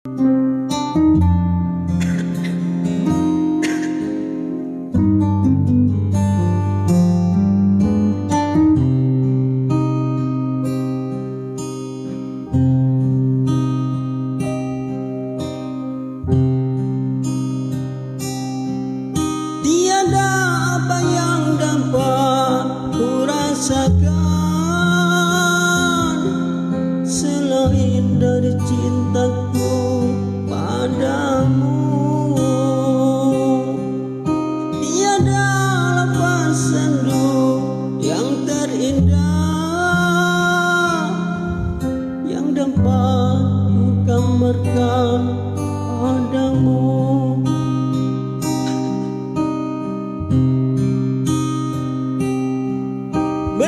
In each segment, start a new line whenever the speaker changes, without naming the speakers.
Tiada apa yang dapat kurasakan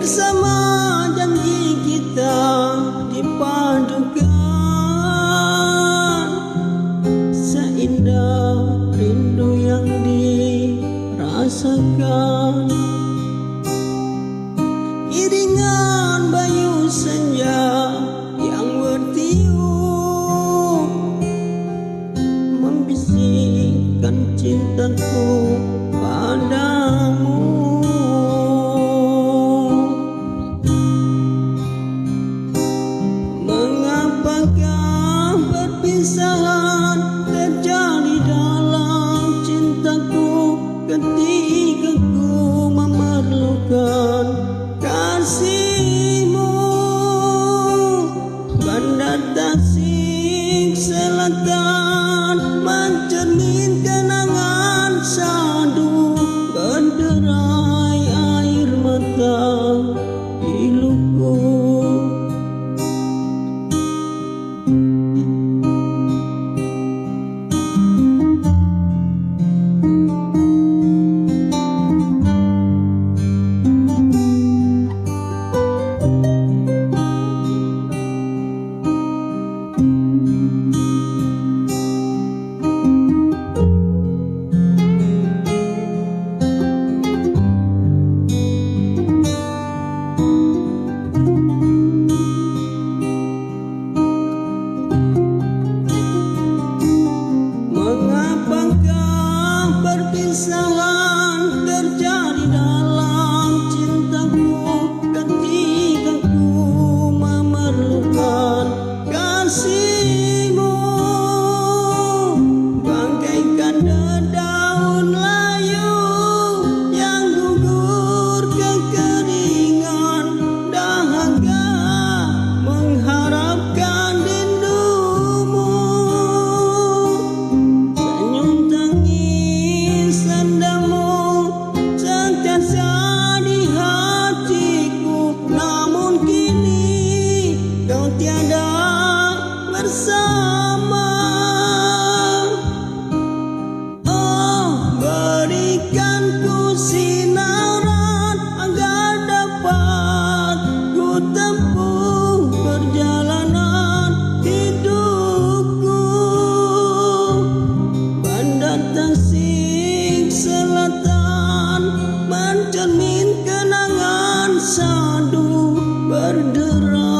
Bersama janji kita dipadukan. Seindah rindu yang dirasakan. Iringan bayu senja yang bertiup Membisikkan cintaku perpisahan terjadi dalam cintaku. Ketika ku memerlukan kasihmu bersama. Oh berikanku sinaran agar dapat ku tempuh perjalanan hidupku. Bandar Tasik Selatan mencermin kenangan sadu berderang